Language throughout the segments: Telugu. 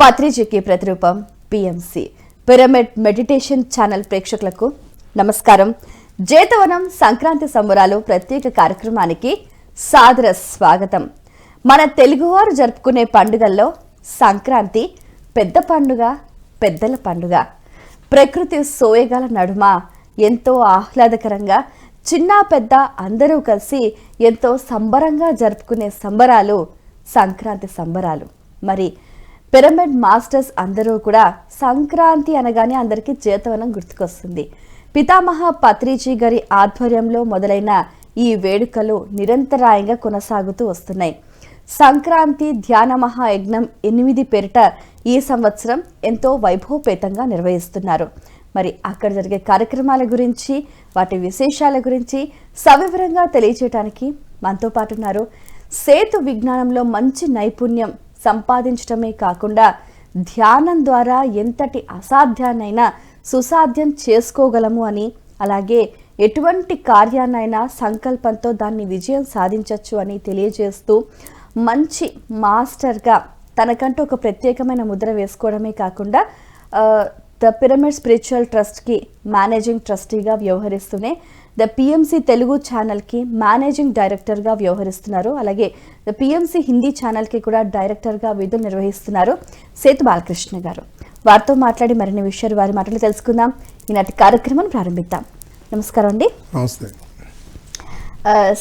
పత్రిజకి ప్రతిరూపం పిఎంసి పిరమిడ్ మెడిటేషన్ ఛానల్ ప్రేక్షకులకు నమస్కారం. జేతవనం సంక్రాంతి సంబరాలు ప్రత్యేక కార్యక్రమానికి సాదర స్వాగతం. మన తెలుగువారు జరుపుకునే పండుగల్లో సంక్రాంతి పెద్ద పండుగ పెద్దల పండుగ. ప్రకృతి సోయగల నడుమ ఎంతో ఆహ్లాదకరంగా చిన్న పెద్ద అందరూ కలిసి ఎంతో సంబరంగా జరుపుకునే సంబరాలు సంక్రాంతి సంబరాలు. మరి పిరమిడ్ మాస్టర్స్ అందరూ కూడా సంక్రాంతి అనగానే అందరికీ చేతవనం గుర్తుకొస్తుంది. పితామహ పత్రిజీ గారి ఆధ్వర్యంలో మొదలైన ఈ వేడుకలు నిరంతరాయంగా కొనసాగుతూ వస్తున్నాయి. సంక్రాంతి ధ్యాన మహాయజ్ఞం ఎనిమిది పేరిట ఈ సంవత్సరం ఎంతో వైభవపేతంగా నిర్వహిస్తున్నారు. మరి అక్కడ జరిగే కార్యక్రమాల గురించి వాటి విశేషాల గురించి సవివరంగా తెలియజేయడానికి మనతో పాటు ఉన్నారు. సేతు విజ్ఞానంలో మంచి నైపుణ్యం సంపాదించడమే కాకుండా ధ్యానం ద్వారా ఎంతటి అసాధ్యాన్నైనా సుసాధ్యం చేసుకోగలము అని అలాగే ఎటువంటి కార్యాన్నైనా సంకల్పంతో దాన్ని విజయం సాధించవచ్చు అని తెలియజేస్తూ మంచి మాస్టర్గా తనకంటూ ఒక ప్రత్యేకమైన ముద్ర వేసుకోవడమే కాకుండా ద పిరమిడ్ స్పిరిచువల్ ట్రస్ట్కి మేనేజింగ్ ట్రస్టీగా వ్యవహరిస్తూనే ద పిఎంసి తెలుగు ఛానల్కి మేనేజింగ్ డైరెక్టర్గా వ్యవహరిస్తున్నారు. అలాగే ద పిఎంసి హిందీ ఛానల్కి కూడా డైరెక్టర్గా విధులు నిర్వహిస్తున్నారు సేతు బాలకృష్ణ గారు. వారితో మాట్లాడి మరిన్ని విషయాలు వారి మాటలు తెలుసుకుందాం. ఈనాటి కార్యక్రమాన్ని ప్రారంభిద్దాం. నమస్కారం అండి. నమస్తే.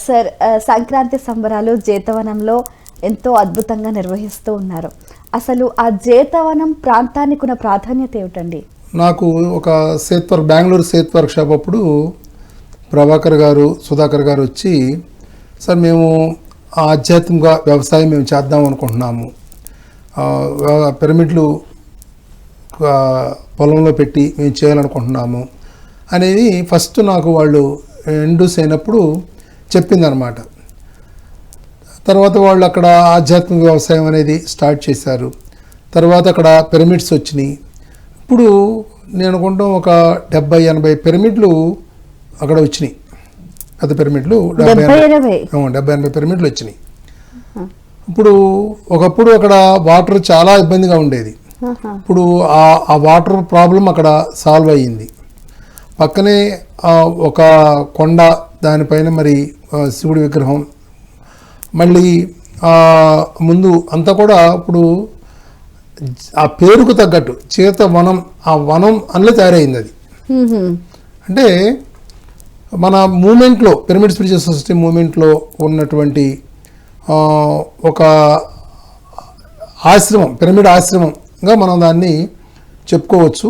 సార్ సంక్రాంతి సంబరాలు జేతవనంలో ఎంతో అద్భుతంగా నిర్వహిస్తూ ఉన్నారు. అసలు ఆ జేతవనం ప్రాంతానికి ఉన్న ప్రాధాన్యత ఏమిటండి? నాకు ఒక సేత్ వర్క్ బెంగళూరు సేత్ వర్క్ షాప్ అప్పుడు ప్రభాకర్ గారు సుధాకర్ గారు వచ్చి సార్ మేము ఆధ్యాత్మిక వ్యవసాయం మేము చేద్దాం అనుకుంటున్నాము. పిరమిడ్లు పొలంలో పెట్టి మేము చేయాలనుకుంటున్నాము. అనేది ఫస్ట్ నాకు వాళ్ళు ఇండ్యూస్ అయినప్పుడు చెప్పిందనమాట. తర్వాత వాళ్ళు అక్కడ ఆధ్యాత్మిక వ్యవసాయం అనేది స్టార్ట్ చేశారు. తర్వాత అక్కడ పిరమిడ్స్ వచ్చినాయి. ఇప్పుడు నేను అనుకుంటాం ఒక డెబ్బై ఎనభై పిరమిడ్లు అక్కడ వచ్చినాయి. పెద్ద పిరమిడ్లు డెబ్బై డెబ్బై ఎనభై పిరమిడ్లు వచ్చినాయి. ఇప్పుడు ఒకప్పుడు అక్కడ వాటర్ చాలా ఇబ్బందిగా ఉండేది. ఇప్పుడు ఆ ఆ వాటర్ ప్రాబ్లం అక్కడ సాల్వ్ అయ్యింది. పక్కనే ఒక కొండ దానిపైన మరి శివుడి విగ్రహం. మళ్ళీ ముందు అంతా కూడా ఇప్పుడు ఆ పేరుకు తగ్గట్టు చేత వనం ఆ వనం అందులో తయారైంది అది. అంటే మన మూమెంట్లో పిరమిడ్ స్పిరిచువల్ సొసైటీ మూమెంట్లో ఉన్నటువంటి ఒక ఆశ్రమం పిరమిడ్ ఆశ్రమంగా మనం దాన్ని చెప్పుకోవచ్చు.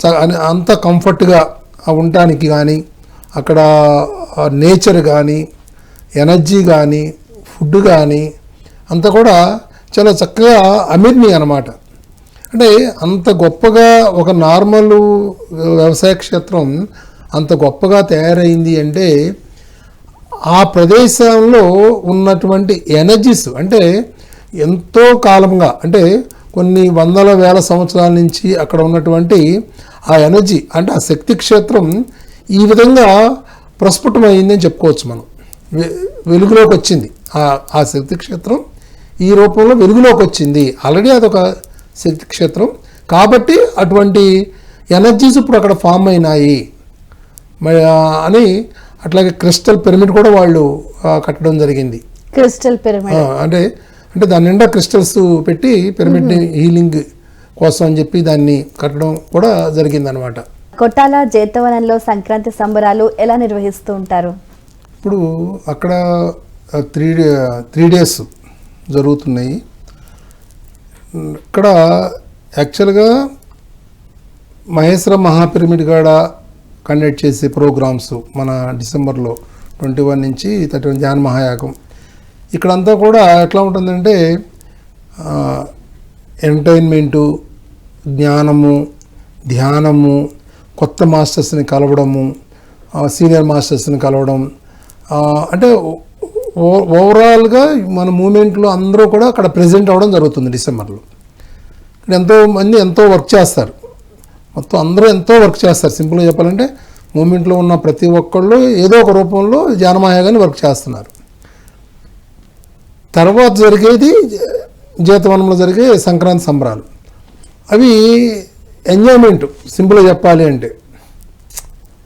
చ- అంత కంఫర్ట్గా ఉండటానికి కానీ అక్కడ నేచర్ కానీ ఎనర్జీ కానీ ఫుడ్ కానీ అంతా కూడా చాలా చక్కగా అమిర్ని అనమాట అంటే అంత గొప్పగా ఒక నార్మల్ వ్యవసాయ క్షేత్రం అంత గొప్పగా తయారైంది అంటే ఆ ప్రదేశంలో ఉన్నటువంటి ఎనర్జీస్ అంటే ఎంతో కాలంగా అంటే కొన్ని వందల వేల సంవత్సరాల నుంచి అక్కడ ఉన్నటువంటి ఆ ఎనర్జీ అంటే ఆ శక్తి క్షేత్రం ఈ విధంగా ప్రస్ఫుటమైంది అని చెప్పుకోవచ్చు మనం. వెలుగులోకి వచ్చింది. ఆ శక్తి క్షేత్రం ఈ రూపంలో వెలుగులోకి వచ్చింది. ఆల్రెడీ అదొక శక్తి క్షేత్రం. కాబట్టి అటువంటి ఎనర్జీస్ ఇప్పుడు అక్కడ ఫామ్ అయినాయి. అని అట్లాగే క్రిస్టల్ పిరమిడ్ కూడా వాళ్ళు కట్టడం జరిగింది. Crystal pyramid. అంటే అంటే దాని నిండా క్రిస్టల్స్ పెట్టి పిరమిడ్ని హీలింగ్ కోసం అని చెప్పి దాన్ని కట్టడం కూడా జరిగిందనమాట. కొట్టాల జేతవనంలో సంక్రాంతి సంబరాలు ఎలా నిర్వహిస్తూ ఉంటారు? ఇప్పుడు అక్కడ త్రీ త్రీ డేస్ జరుగుతున్నాయి. ఇక్కడ యాక్చువల్గా మహేశ్వర మహాపిరమిడ్ కాడ కండక్ట్ చేసే ప్రోగ్రామ్స్ మన డిసెంబర్లో ట్వంటీ వన్ నుంచి థర్టీ వన్ ధ్యాన మహాయాగం. ఇక్కడంతా కూడా ఎట్లా ఉంటుందంటే ఎంటర్టైన్మెంటు జ్ఞానము ధ్యానము కొత్త మాస్టర్స్ని కలవడము సీనియర్ మాస్టర్స్ని కలవడం అంటే ఓ- ఓవరాల్గా మన మూమెంట్లో అందరూ కూడా అక్కడ ప్రజెంట్ అవ్వడం జరుగుతుంది డిసెంబర్లో. ఇక్కడ ఎంతో మంది ఎంతో వర్క్ చేస్తారు. మొత్తం అందరూ ఎంతో వర్క్ చేస్తారు. సింపుల్గా చెప్పాలంటే మూమెంట్లో ఉన్న ప్రతి ఒక్కళ్ళు ఏదో ఒక రూపంలో జానమాయాగాని వర్క్ చేస్తున్నారు. తర్వాత జరిగేది జీతవనంలో జరిగే సంక్రాంతి సంబరాలు. అవి ఎంజాయ్మెంట్ సింపుల్గా చెప్పాలి అంటే.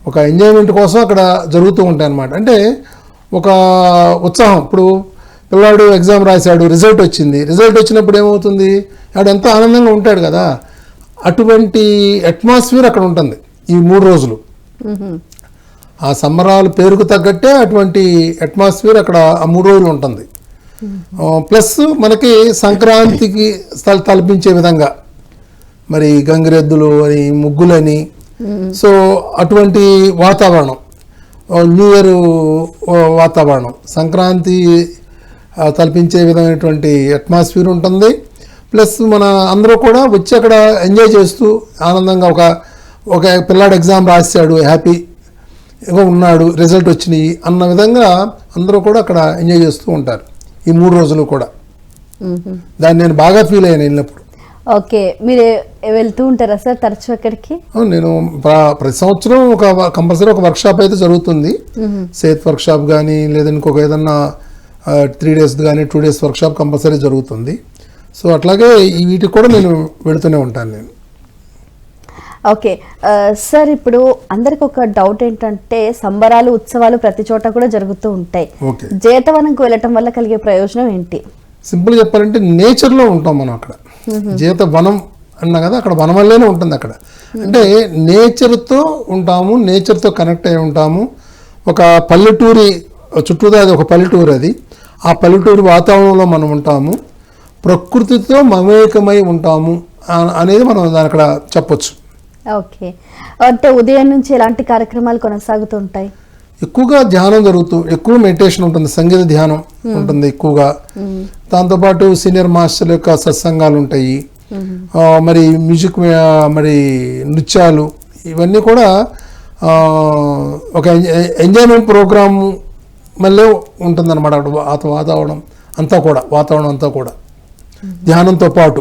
ఒక ఎంజాయ్మెంట్ కోసం అక్కడ జరుగుతూ ఉంటాయి అన్నమాట. అంటే ఒక ఉత్సాహం. ఇప్పుడు పిల్లాడు ఎగ్జామ్ రాశాడు రిజల్ట్ వచ్చింది. రిజల్ట్ వచ్చినప్పుడు ఏమవుతుంది? వాడు ఎంతో ఆనందంగా ఉంటాడు కదా. అటువంటి అట్మాస్ఫియర్ అక్కడ ఉంటుంది ఈ మూడు రోజులు. ఆ సంబరాలు పేరుకు తగ్గట్టే అటువంటి అట్మాస్ఫియర్ అక్కడ ఆ మూడు రోజులు ఉంటుంది. ప్లస్ మనకి సంక్రాంతికి తల తలపించే విధంగా మరి గంగిరెద్దులు అని ముగ్గులని. సో అటువంటి వాతావరణం న్యూ ఇయర్ వాతావరణం సంక్రాంతి తలపించే విధమైనటువంటి అట్మాస్ఫియర్ ఉంటుంది. ప్లస్ మన అందరూ కూడా వచ్చి అక్కడ ఎంజాయ్ చేస్తూ ఆనందంగా ఒక ఒక పిల్లాడు ఎగ్జామ్ రాశాడు హ్యాపీ ఏదో ఉన్నాడు రిజల్ట్ వచ్చినాయి అన్న విధంగా అందరూ కూడా అక్కడ ఎంజాయ్ చేస్తూ ఉంటారు ఈ మూడు రోజులు కూడా. దాన్ని నేను బాగా ఫీల్ అయ్యాను వెళ్ళినప్పుడు. ఓకే మీరు వెళ్తూ ఉంటారా సార్ తరచూ అక్కడికి? నేను ప్ర- ప్రతి సంవత్సరం ఒక కంపల్సరీ ఒక వర్క్షాప్ అయితే జరుగుతుంది. సేత్ వర్క్షాప్ కానీ లేదా ఇంకొక ఏదన్నా త్రీ డేస్ కానీ టూ డేస్ వర్క్షాప్ కంపల్సరీ జరుగుతుంది. సో అట్లాగే వీటికి కూడా నేను వెళుతూనే ఉంటాను నేను. ఓకే. సార్ ఇప్పుడు అందరికి ఒక డౌట్ ఏంటంటే సంబరాలు ఉత్సవాలు ప్రతి చోట కూడా జరుగుతూ ఉంటాయి. జీతవనంకు వెళ్ళటం వల్ల కలిగే ప్రయోజనం ఏంటి? సింపుల్ చెప్పాలంటే నేచర్లో ఉంటాం మనం అక్కడ. జీత వనం అన్నా కదా అక్కడ వనం వల్లేనే ఉంటుంది అక్కడ. అంటే నేచర్తో ఉంటాము నేచర్తో కనెక్ట్ అయి ఉంటాము. ఒక పల్లెటూరి చుట్టూదా అది ఒక పల్లెటూరు అది. ఆ పల్లెటూరి వాతావరణంలో మనం ఉంటాము. ప్రకృతితో మమేకమై ఉంటాము అనేది మనం దాని అక్కడ చెప్పొచ్చు. ఓకే. అంటే ఉదయం నుంచి ఎలాంటి కార్యక్రమాలు కొనసాగుతూ ఉంటాయి ఎక్కువగా ధ్యానం జరుగుతూ ఎక్కువ మెడిటేషన్ ఉంటుంది సంగీత ధ్యానం ఉంటుంది ఎక్కువగా. దాంతోపాటు సీనియర్ మాస్టర్ యొక్క సత్సంగాలు ఉంటాయి. మరి మ్యూజిక్ మరి నృత్యాలు ఇవన్నీ కూడా ఒక ఎంజాయ్- ఎంజాయ్మెంట్ ప్రోగ్రామ్ మళ్ళీ ఉంటుందన్నమాట అక్కడ వాత- వాతావరణం అంతా కూడా వాతావరణం అంతా కూడా. ధ్యానంతో పాటు.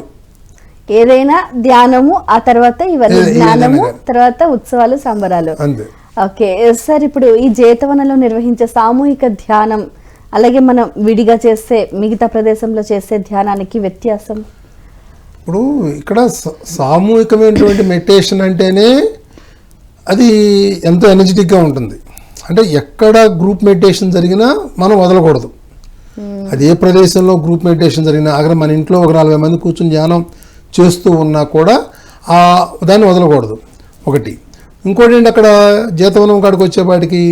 ఏదైనా ధ్యానము ఆ తర్వాత ఇవన్నీ జ్ఞానము. తర్వాత ఉత్సవాలు సంబరాలు. ఓకే సార్ ఇప్పుడు ఈ జేతవనంలో నిర్వహించే సామూహిక ధ్యానం అలాగే మనం విడిగా చేసే మిగతా ప్రదేశంలో చేసే ధ్యానానికి వ్యత్యాసం? ఇప్పుడు ఇక్కడ సామూహికమైనటువంటి మెడిటేషన్ అంటేనే అది ఎంతో ఎనర్జెటిక్గా ఉంటుంది. అంటే ఎక్కడ గ్రూప్ మెడిటేషన్ జరిగినా మనం వదలకూడదు. అది ఏ ప్రదేశంలో గ్రూప్ మెడిటేషన్ జరిగినా అక్కడ మన ఇంట్లో ఒక నలభై మంది కూర్చుని ధ్యానం చేస్తూ ఉన్నా కూడా ఆ దాన్ని వదలకూడదు. ఒకటి. ఇంకోటి ఏంటి అక్కడ జీతవనం కాడికి వచ్చేపాటికి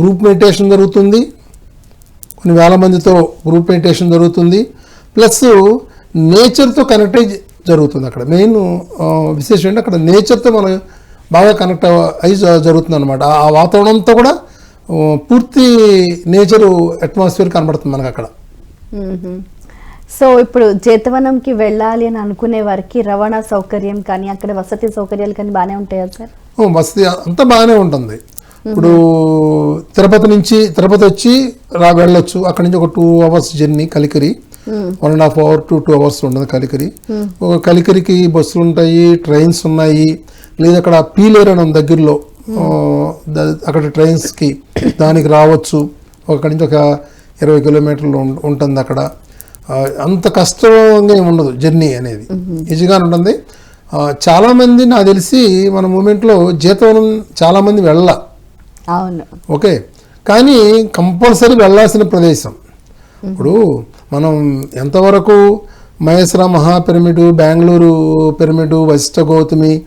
గ్రూప్ మెడిటేషన్ జరుగుతుంది. కొన్ని వేల మందితో గ్రూప్ మెడిటేషన్ జరుగుతుంది. ప్లస్ నేచర్తో కనెక్ట్ అయ్యి జరుగుతుంది అక్కడ. మెయిన్ విశేషం ఏంటంటే అక్కడ నేచర్తో మనం బాగా కనెక్ట్ అయ్యి జరుగుతుంది అనమాట ఆ వాతావరణంతో కూడా పూర్తి నేచర్ అట్మాస్ఫియర్ కనబడుతుంది మనకు అక్కడ. సో ఇప్పుడు జేతవనంకి వెళ్ళాలి అని అనుకునే వారికి రవాణా సౌకర్యం కానీ అక్కడ వసతి సౌకర్యాలు కానీ బాగానే ఉంటాయా సార్? ఓ, వసతి అంతా బాగానే ఉంటుంది. ఇప్పుడు తిరుపతి నుంచి తిరుపతి వచ్చి రా వెళ్ళొచ్చు. అక్కడి నుంచి ఒక two hours journey Kalikiri. One and half hour to two hours ఉంటుంది కలికిరి. ఒక కలికిరికి బస్సులు ఉంటాయి ట్రైన్స్ ఉన్నాయి. లేదా అక్కడ పీలేరు అని దగ్గరలో అక్కడ ట్రైన్స్కి దానికి రావచ్చు. అక్కడి నుంచి ఒక ఇరవై కిలోమీటర్లు ఉంటుంది అక్కడ. అంత కష్టంగా ఏమి ఉండదు జర్నీ అనేది. ఈజీగానే ఉంటుంది. ఆ, చాలా మంది నాకు తెలిసి మన మూమెంట్లో జీతం చాలా మంది వెళ్ళ. అవును. ఓకే. కానీ కంపల్సరీ వెళ్ళాల్సిన ప్రదేశం. ఇప్పుడు మనం ఎంతవరకు మహేశ్వర మహా పిరమిడ్ బెంగళూరు పిరమిడ్ వశిష్ఠ గౌతమి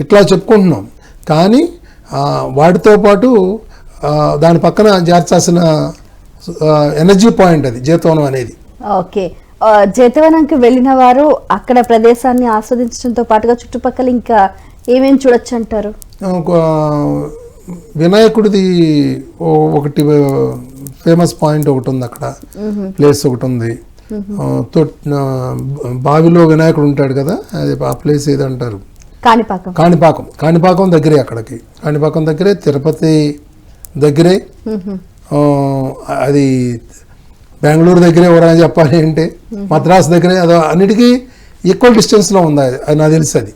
ఇట్లా చెప్పుకుంటున్నాం. కానీ వాటితో పాటు దాని పక్కన చేర్చాల్సిన ఎనర్జీ పాయింట్ అది జీతవనం అనేది. ఓకే. జేతవనంకి వెళ్ళిన వారు అక్కడ ప్రదేశాన్ని ఆస్వాదించడంతో పాటుగా చుట్టుపక్కల ఇంకా ఏమేమి చూడొచ్చు అంటారు వినాయకుడిది ఒకటి ఫేమస్ పాయింట్ ఒకటి ఉంది అక్కడ ప్లేస్ ఒకటి ఉంది బావిలో వినాయకుడు ఉంటాడు కదా అది ఆ ప్లేస్ ఏదంటారు? కాణిపాకం. కాణిపాకం. కాణిపాకం దగ్గరే అక్కడికి. కాణిపాకం దగ్గరే తిరుపతి దగ్గరే అది బెంగళూరు దగ్గరే ఎవరైనా చెప్పాలి అంటే మద్రాస్ దగ్గరే అది అన్నిటికీ ఈక్వల్ డిస్టెన్స్లో ఉంది నాకు తెలుసు అది.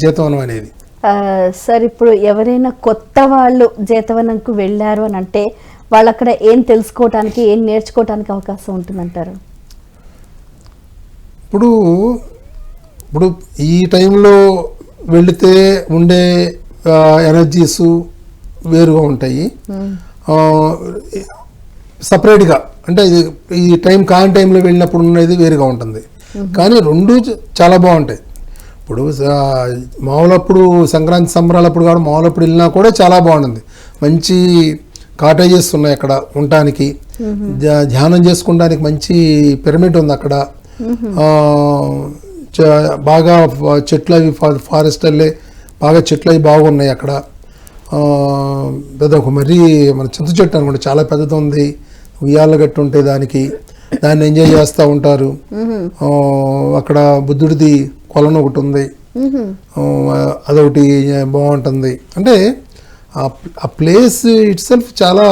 జీతవనం అనేది. సార్ ఇప్పుడు ఎవరైనా కొత్త వాళ్ళు జేతవనంకు వెళ్ళారు అని అంటే వాళ్ళు అక్కడ ఏం తెలుసుకోవటానికి ఏం నేర్చుకోవటానికి అవకాశం ఉంటుందంటారు? ఇప్పుడు ఇప్పుడు ఈ టైంలో వెళితే ఉండే ఎనర్జీస్ వేరుగా ఉంటాయి. సపరేట్గా అంటే ఇది ఈ టైం కాని టైంలో వెళ్ళినప్పుడు ఉన్నది వేరుగా ఉంటుంది. కానీ రెండు చాలా బాగుంటాయి. ఇప్పుడు మామూలప్పుడు సంక్రాంతి సంబరాలప్పుడు కాదు మామూలప్పుడు వెళ్ళినా కూడా చాలా బాగుంటుంది. మంచి కాటేజెస్ ఉన్నాయి అక్కడ ఉండటానికి. ధ్యా- ధ్యానం చేసుకోవడానికి మంచి పిరమిడ్ ఉంది అక్కడ. బాగా చెట్లు అవి ఫారెస్ట్ అల్లే బాగా చెట్లు అవి బాగున్నాయి అక్కడ. పెద్ద ఒక మరీ మన చింత చెట్టు అనుకోండి చాలా పెద్దది ఉంది. ఉయ్యాల గట్టు ఉంటాయి దానికి దాన్ని ఎంజాయ్ చేస్తూ ఉంటారు. అక్కడ బుద్ధుడిది కొలను ఒకటి ఉంది. అదొకటి బాగుంటుంది. అంటే ఆ ప్ల- ఆ ప్లేస్ ఇట్ సెల్ఫ్ చాలా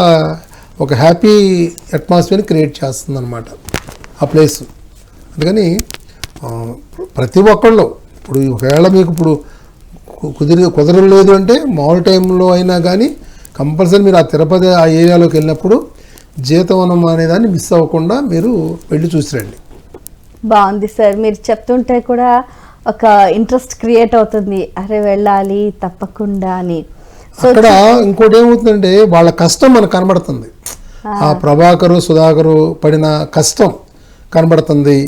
ఒక హ్యాపీ అట్మాస్ఫియర్ క్రియేట్ చేస్తుంది అనమాట ఆ ప్లేస్. అందుకని ప్రతి ఒక్కళ్ళు ఇప్పుడు ఒకవేళ మీకు ఇప్పుడు కుదిరి కుదరలేదు అంటే మామూలు టైంలో అయినా కానీ కంపల్సరీ మీరు ఆ తిరుపతి ఆ ఏరియాలోకి వెళ్ళినప్పుడు జీతవనం అనేదాన్ని మిస్ అవ్వకుండా మీరు వెళ్ళి చూసిరండి బాగుంది సార్. మీరు చెప్తుంటే కూడా ఒక ఇంట్రెస్ట్ క్రియేట్ అవుతుంది. అరే వెళ్ళాలి తప్పకుండా అని. అక్కడ ఇంకోటి ఏమవుతుందంటే వాళ్ళ కష్టం మనకు కనబడుతుంది. ఆ ప్రభాకరు సుధాకరు పడిన కష్టం కనబడుతుంది.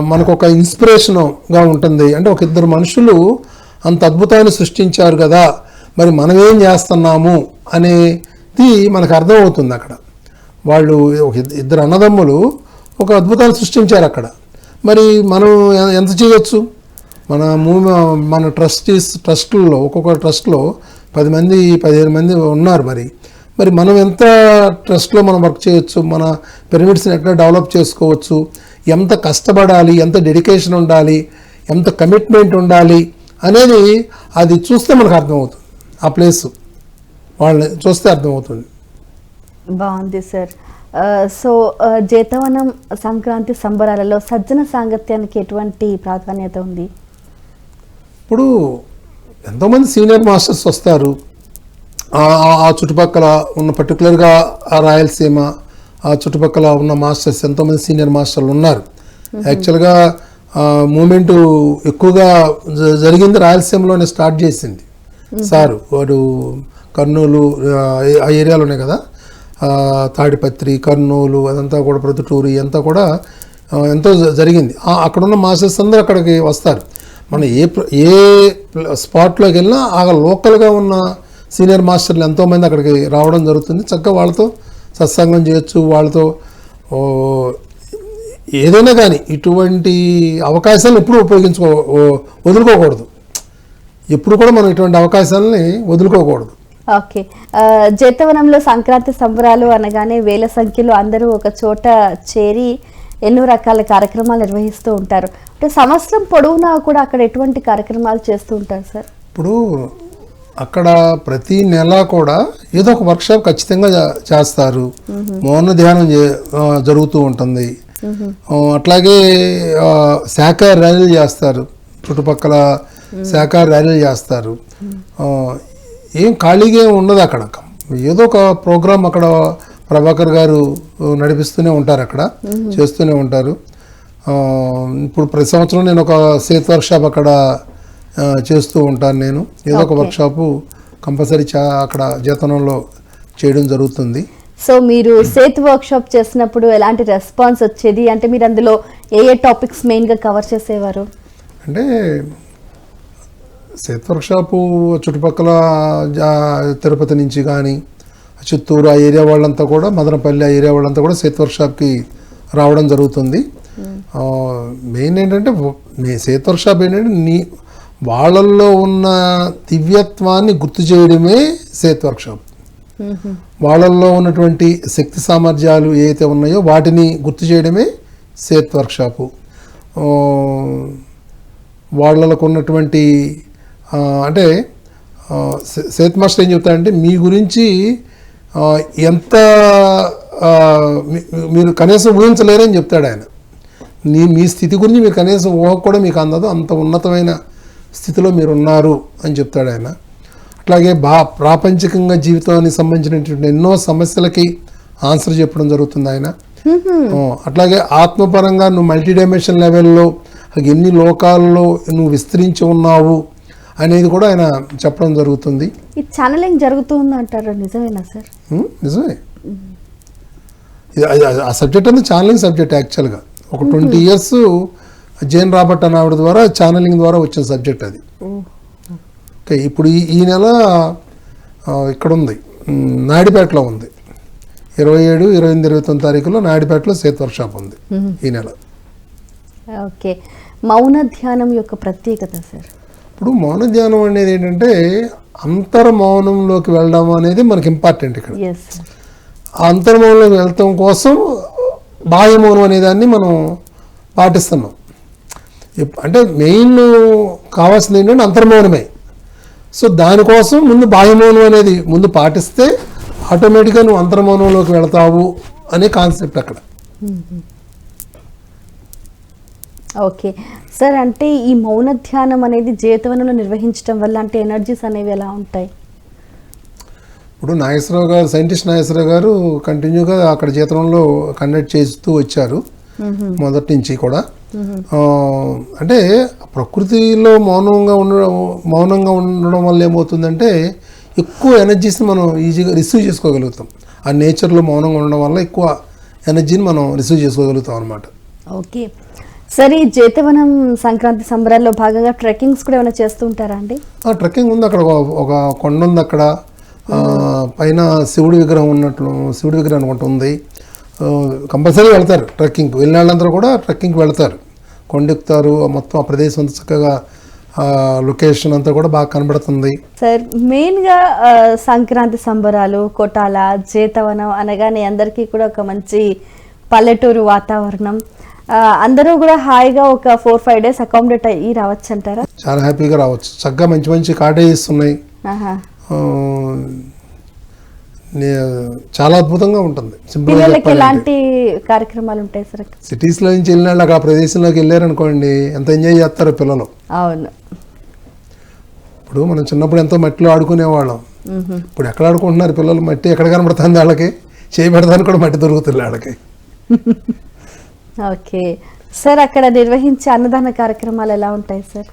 మనకు ఒక ఇన్స్పిరేషన్గా ఉంటుంది. అంటే ఒక ఇద్దరు మనుషులు అంత అద్భుతాన్ని సృష్టించారు కదా మరి మనం ఏం చేస్తున్నాము అనేది మనకు అర్థమవుతుంది అక్కడ. వాళ్ళు ఒక ఇద్దరు అన్నదమ్ములు ఒక అద్భుతాన్ని సృష్టించారు అక్కడ. మరి మనం ఎంత చేయొచ్చు? మన మూవీ మన ట్రస్టీస్ ట్రస్టుల్లో ఒక్కొక్క ట్రస్ట్లో పది మంది పదిహేను మంది ఉన్నారు మరి. మరి మనం ఎంత ట్రస్ట్లో మనం వర్క్ చేయొచ్చు? మన పిరమిడ్స్ని ఎట్లా డెవలప్ చేసుకోవచ్చు? ఎంత కష్టపడాలి ఎంత డెడికేషన్ ఉండాలి ఎంత కమిట్మెంట్ ఉండాలి అనేది అది చూస్తే మనకు అర్థమవుతుంది. ఆ ప్లేస్ వాళ్ళని చూస్తే అర్థమవుతుంది. బాగుంది సార్ సో జేతవనం సంక్రాంతి సంబరాలలో సజ్జన సాంగత్యానికి ఎటువంటి ప్రాధాన్యత ఉంది? ఇప్పుడు ఎంతోమంది సీనియర్ మాస్టర్స్ వస్తారు. ఆ- చుట్టుపక్కల ఉన్న పర్టికులర్గా ఆ రాయలసీమ ఆ చుట్టుపక్కల ఉన్న మాస్టర్స్ ఎంతోమంది సీనియర్ మాస్టర్లు ఉన్నారు. యాక్చువల్గా మూమెంటు ఎక్కువగా జ- జరిగింది రాయలసీమలోనే స్టార్ట్ చేసింది. సారు వాడు కర్నూలు ఆ, ఏరియాలో ఉన్నాయి కదా? తాడిపత్రి కర్నూలు అదంతా కూడా ప్రొద్దుటూరు ఇదంతా కూడా ఎంతో జరిగింది. అక్కడున్న మాస్టర్స్ అందరూ అక్కడికి వస్తారు. మనం ఏ ఏ స్పాట్లోకి వెళ్ళినా ఆ లోకల్గా ఉన్న సీనియర్ మాస్టర్లు ఎంతోమంది అక్కడికి రావడం జరుగుతుంది. చక్కగా వాళ్ళతో సత్సంగం చేయొచ్చు వాళ్ళతో ఏదైనా కానీ ఇటువంటి అవకాశాలను ఎప్పుడూ ఉపయోగించుకో వదులుకోకూడదు. ఎప్పుడు కూడా మనం ఇటువంటి అవకాశాలని వదులుకోకూడదు. ఓకే. జేతవనంలో సంక్రాంతి సంబరాలు అనగానే వేల సంఖ్యలో అందరూ ఒక చోట చేరి ఎన్నో రకాల కార్యక్రమాలు నిర్వహిస్తూ ఉంటారు. అంటే సంవత్సరం పొడవునా కూడా అక్కడ ఎటువంటి కార్యక్రమాలు చేస్తూ ఉంటారు సార్? ఇప్పుడు అక్కడ ప్రతి నెల కూడా ఏదో ఒక వర్క్షాప్ ఖచ్చితంగా చేస్తారు. మౌన ధ్యానం జరుగుతూ ఉంటుంది. అట్లాగే శాఖ ర్యాలీలు చేస్తారు. చుట్టుపక్కల శాఖ ర్యాలీలు చేస్తారు. ఏం ఖాళీగా ఉండదు అక్కడ. ఏదో ఒక ప్రోగ్రామ్ అక్కడ ప్రభాకర్ గారు నడిపిస్తూనే ఉంటారు అక్కడ. చేస్తూనే ఉంటారు. ఇప్పుడు ప్రతి సంవత్సరం నేను ఒక సేత్ వర్క్షాప్ అక్కడ చేస్తూ ఉంటాను నేను. ఏదో ఒక. వర్క్షాపు కంపల్సరీ చా అక్కడ జీతనంలో చేయడం జరుగుతుంది. సో మీరు సేత్ వర్క్ షాప్ చేసినప్పుడు ఎలాంటి రెస్పాన్స్ వచ్చేది? అంటే మీరు అందులో ఏ ఏ టాపిక్స్ మెయిన్గా కవర్ చేసేవారు? అంటే సేత్ వర్క్షాపు చుట్టుపక్కల తిరుపతి నుంచి కానీ చిత్తూరు ఆ ఏరియా వాళ్ళంతా కూడా మదనపల్లి ఆ ఏరియా వాళ్ళంతా కూడా సేత్ వర్క్షాప్కి రావడం జరుగుతుంది. మెయిన్ ఏంటంటే వ- నే సేత్ వర్క్షాప్ ఏంటంటే నీ వాళ్ళల్లో ఉన్న దివ్యత్వాన్ని గుర్తు చేయడమే సేత్ వర్క్షాప్. వాళ్ళల్లో ఉన్నటువంటి శక్తి సామర్థ్యాలు ఏవైతే ఉన్నాయో వాటిని గుర్తు చేయడమే సేత్ వర్క్షాపు. వాళ్ళకు ఉన్నటువంటి అంటే సేత్ మాస్టర్ ఏం చెప్తారంటే మీ గురించి ఎంత మీరు కనీసం ఊహించలేరని చెప్తాడు ఆయన. నీ మీ స్థితి గురించి మీరు కనీసం ఊహ కూడా మీకు అందదు. అంత ఉన్నతమైన స్థితిలో మీరు ఉన్నారు అని చెప్తాడు ఆయన. అట్లాగే బా ప్రాపంచికంగా జీవితానికి సంబంధించినటువంటి ఎన్నో సమస్యలకి ఆన్సర్ చెప్పడం జరుగుతుంది ఆయన. అట్లాగే ఆత్మపరంగా నువ్వు మల్టీ డైమెన్షన్ లెవెల్లో ఎన్ని లోకాల్లో నువ్వు విస్తరించి ఉన్నావు అనేది కూడా ఆయన చెప్పడం జరుగుతుంది. ఈ ఛానలింగ్ జరుగుతుంది అంటారు? నిజమేనా సార్? నిజమే. ఆ సబ్జెక్ట్ అనేది ఛానలింగ్ సబ్జెక్ట్ యాక్చువల్గా ఒక ట్వంటీ ఇయర్స్ జేన్ రాబర్ట్ అన్న ఆవిడ ద్వారా ఛానలింగ్ ద్వారా వచ్చిన సబ్జెక్ట్ అది. ఓకే ఇప్పుడు ఈ ఈ నెల ఇక్కడ ఉంది నాయుడుపేటలో ఉంది. ఇరవై ఏడు ఇరవై ఎనిమిది ఇరవై తొమ్మిది తారీఖులో నాయుడుపేటలో సేత్ వర్క్షాప్ ఉంది ఈ నెల. ఓకే. మౌన ధ్యానం యొక్క ప్రత్యేకత సార్? ఇప్పుడు మౌన ధ్యానం అనేది ఏంటంటే అంతర్ మౌనంలోకి వెళ్ళడం అనేది మనకి ఇంపార్టెంట్ ఇక్కడ. అంతర్మౌనంలోకి వెళ్తాం కోసం బాహ్య మౌనం అనే దాన్ని మనం పాటిస్తున్నాం. అంటే మెయిన్ కావాల్సింది ఏంటంటే అంతర్మౌనమే. సో దానికోసం ముందు బాహ్య మౌనం అనేది ముందు పాటిస్తే ఆటోమేటిక్గా నువ్వు అంతర్మౌనంలోకి వెళతావు అనే కాన్సెప్ట్ అక్కడ. ఓకే. సార్ అంటే ఈ మౌన ధ్యానం అనేది జీతవనంలో నిర్వహించడం వల్ల అంటే ఎనర్జీస్ అనేవి ఎలా ఉంటాయి? ఇప్పుడు నాగేశ్వరరావు గారు సైంటిస్ట్ నాగేశ్వరరావు గారు కంటిన్యూగా అక్కడ జీతంలో కండక్ట్ చేస్తూ వచ్చారు. మొదటి నుంచి కూడా. అంటే ప్రకృతిలో మౌనంగా ఉండడం మౌనంగా ఉండడం వల్ల ఏమవుతుందంటే ఎక్కువ ఎనర్జీస్ని మనం ఈజీగా రిసీవ్ చేసుకోగలుగుతాం. ఆ నేచర్లో మౌనంగా ఉండడం వల్ల ఎక్కువ ఎనర్జీని మనం రిసీవ్ చేసుకోగలుగుతాం అనమాట ఓకే. సార్ జీతవనం సంక్రాంతి సంబరాల్లో భాగంగా ట్రెక్కింగ్స్ కూడా ఏమైనా చేస్తూ ఉంటారా అండి? ఆ ట్రెక్కింగ్ ఉంది అక్కడ. ఒక- కొండ ఉంది అక్కడ. పైన శివుడి విగ్రహం ఉన్నట్లు శివుడి విగ్రహం అనుకుంటా ఉంది. కంపల్సరీ వెళ్తారు ట్రెక్కింగ్ వెళ్ళిన వాళ్ళందరూ కూడా ట్రెక్కింగ్కి వెళ్తారు. కొండెక్కుతారు ఆ మొత్తం ఆ ప్రదేశం అంతా చక్కగా లొకేషన్ అంతా కూడా బాగా కనబడుతుంది. సార్ మెయిన్గా సంక్రాంతి సంబరాలు కొటాల జీతవనం అనగానే అందరికీ కూడా ఒక మంచి పల్లెటూరు వాతావరణం. అందరూ కూడా హాయిగా ఒక ఫోర్ ఫైవ్ డేస్ అకామిడేట్ అయ్యి రావచ్చు అంటారా చాలా హ్యాపీగా రావచ్చు. చక్కగా మంచి మంచి కాటేజెస్ ఉన్నాయి. చాలా అద్భుతంగా ఉంటుంది. పిల్లలకి ఎలాంటి కార్యక్రమాలు ఉంటాయి సార్ అక్కడ? సిటీస్లో నుంచి వెళ్ళిన వాళ్ళు ఆ ప్రదేశంలోకి వెళ్ళారనుకోండి ఎంత ఎంజాయ్ చేస్తారో పిల్లలు? అవును. ఇప్పుడు మనం చిన్నప్పుడు ఎంతో మట్టిలో ఆడుకునేవాళ్ళం. ఇప్పుడు ఎక్కడ ఆడుకుంటున్నారు పిల్లలు? మట్టి ఎక్కడ కనబడుతుంది వాళ్ళకి? చేయి పెడతానికి కూడా మట్టి దొరుకుతుంది వాళ్ళకి. ఓకే. సార్ అక్కడ నిర్వహించే అన్నదాన కార్యక్రమాలు ఎలా ఉంటాయి సార్?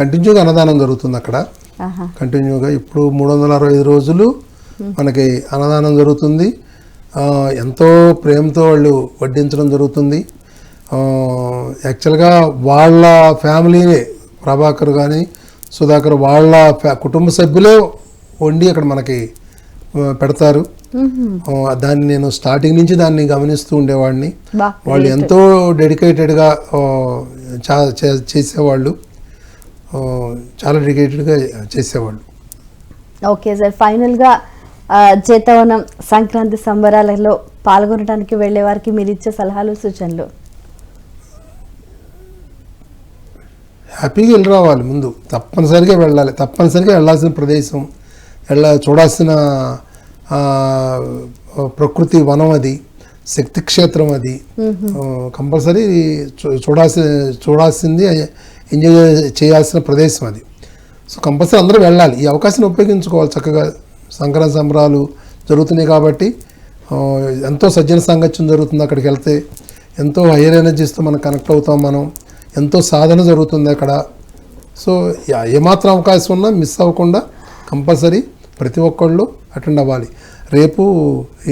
కంటిన్యూగా అన్నదానం జరుగుతుంది అక్కడ. కంటిన్యూగా ఇప్పుడు మూడు వందల అరవై ఐదు రోజులు మనకి అన్నదానం జరుగుతుంది. ఎంతో ప్రేమతో వాళ్ళు వడ్డించడం జరుగుతుంది. యాక్చువల్గా వాళ్ళ ఫ్యామిలీనే ప్రభాకర్ కానీ సుధాకర్ వాళ్ళ కుటుంబ సభ్యులే వండి అక్కడ మనకి పెడతారు. దాన్ని నేను స్టార్టింగ్ నుంచి దాన్ని గమనిస్తూ ఉండేవాడిని. వాళ్ళు ఎంతో డెడికేటెడ్గా చేసేవాళ్ళు. చాలా డెడికేటెడ్గా చేసేవాళ్ళు. ఓకే సార్ ఫైనల్గా చేతవనం సంక్రాంతి సంబరాలలో పాల్గొనడానికి వెళ్ళే వారికి మీరు ఇచ్చే సలహాలు సూచనలు? హ్యాపీగా వెళ్ళి రావాలి ముందు. తప్పనిసరిగా వెళ్ళాలి. తప్పనిసరిగా వెళ్ళాల్సిన ప్రదేశం వెళ్ళ చూడాల్సిన ప్రకృతి వనం అది శక్తి క్షేత్రం అది కంపల్సరీ చూడాల్సి చూడాల్సింది ఎంజాయ్ చేయాల్సిన ప్రదేశం అది. సో కంపల్సరీ అందరూ వెళ్ళాలి. ఈ అవకాశాన్ని ఉపయోగించుకోవాలి చక్కగా. సంక్రాంతి సంబరాలు జరుగుతున్నాయి కాబట్టి ఎంతో సజ్జన సాంగత్యం జరుగుతుంది అక్కడికి వెళ్తే. ఎంతో హైయర్ ఎనర్జీస్తో మనం కనెక్ట్ అవుతాం మనం. ఎంతో సాధన జరుగుతుంది అక్కడ. సో ఏమాత్రం అవకాశం ఉన్నా మిస్ అవ్వకుండా కంపల్సరీ ప్రతి ఒక్కళ్ళు అటెండ్ అవ్వాలి. రేపు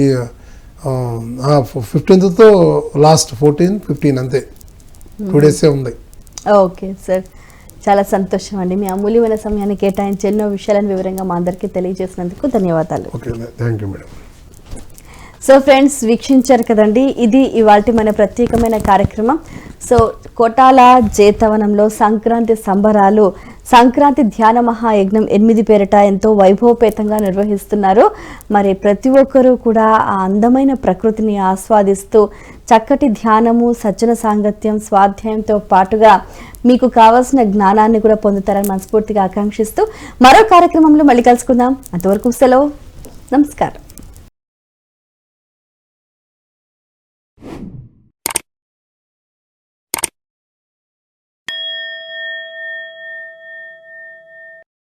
ఈ ఫిఫ్టీన్త్తో లాస్ట్ ఫోర్టీన్ ఫిఫ్టీన్ అంతే. టూ డేసే ఉంది. ఓకే సార్ చాలా సంతోషం అండి మీ అమూల్యమైన సమయాన్ని కేటాయించి ఎన్నో విషయాలను వివరంగా మా అందరికీ తెలియజేసినందుకు ధన్యవాదాలు. సో ఫ్రెండ్స్ వీక్షించారు కదండి ఇది ఇవాల్టి మన ప్రత్యేకమైన కార్యక్రమం. సో కోటాల జేతవనంలో సంక్రాంతి సంబరాలు సంక్రాంతి ధ్యాన మహాయజ్ఞం ఎనిమిది పేరిట ఎంతో వైభవపేతంగా నిర్వహిస్తున్నారు. మరి ప్రతి ఒక్కరూ కూడా ఆ అందమైన ప్రకృతిని ఆస్వాదిస్తూ చక్కటి ధ్యానము సజ్జన సాంగత్యం స్వాధ్యాయంతో పాటుగా మీకు కావాల్సిన జ్ఞానాన్ని కూడా పొందుతారని మనస్ఫూర్తిగా ఆకాంక్షిస్తూ మరో కార్యక్రమంలో మళ్ళీ కలుసుకుందాం. అంతవరకు సెలవు. నమస్కారం.